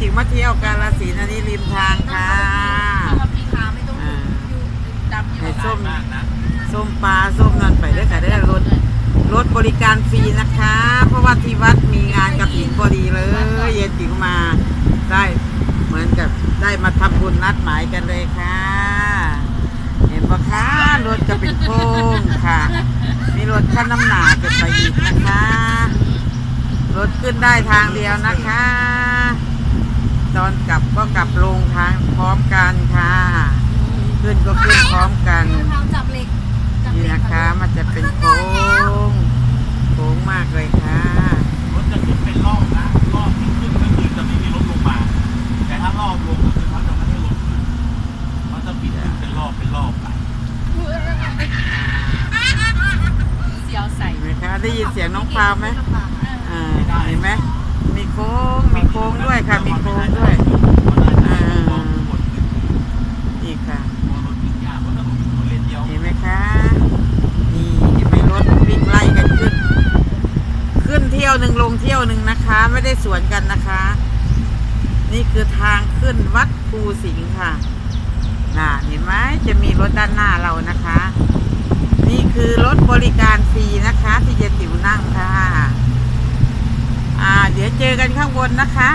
จิ๋วมาเที่ยวกาลสินอันนี้ริมทางค่ะมีขาไม่ต้องอยู่ดำอยู่ในส้มส้มปลาส้มนั่นไปได้วยค่ะได้รถรถบริการฟรีนะคะ เพราะว่าที่วัดมีงานกระถิ่นพอดีเลยเย็นถิ่วมาได้เหมือนกับได้มาทำบุญนัดหมายกันเลยค่ะ เห็นปะคะรถจะเป็นโค้งค่ะ มีรถขั้นน้ำหนากันไปอีกนะคะ รถขึ้นได้ทางเดียวนะคะ ตอนกลับก็กลับลงทางพร้อมกันค่ะ ขึ้นก็ขึ้นพร้อมกันเราจับเหล็กจับนี่เหล็กนะคะมันจะเป็นโค้งโค้งมากเลยค่ะ รถจะขึ้นเป็นรอบนะ รอบที่ขึ้นก็คือจะไม่มีรถลงมา แต่ถ้ารอบลงก็คือเขาจะไม่ให้รถขึ้นเขาจะปิดขึ้นเป็นรอบเป็นรอบไปเสียวใส่ เห็นไหมคะได้ยินเสียงน้องพาวไหมอ่าเห็นไหม มีโค้ง มีโค้งด้วยค่ะ มีโค้งด้วย อ่า นี่ค่ะ เห็นไหมคะ นี่เห็นไหมรถวิ่งไล่กันขึ้น ขึ้นเที่ยวหนึ่ง ลงเที่ยวหนึ่งนะคะ ไม่ได้สวนกันนะคะ นี่คือทางขึ้นวัดภูสิงห์ค่ะน่ะเห็นไหมจะมีรถด้านหน้าเรานะคะ นี่คือรถบริการฟรีนะคะ ที่จะติ๋วนั่งค่ะ อ่า เดี๋ยวเจอกันข้างบนนะคะ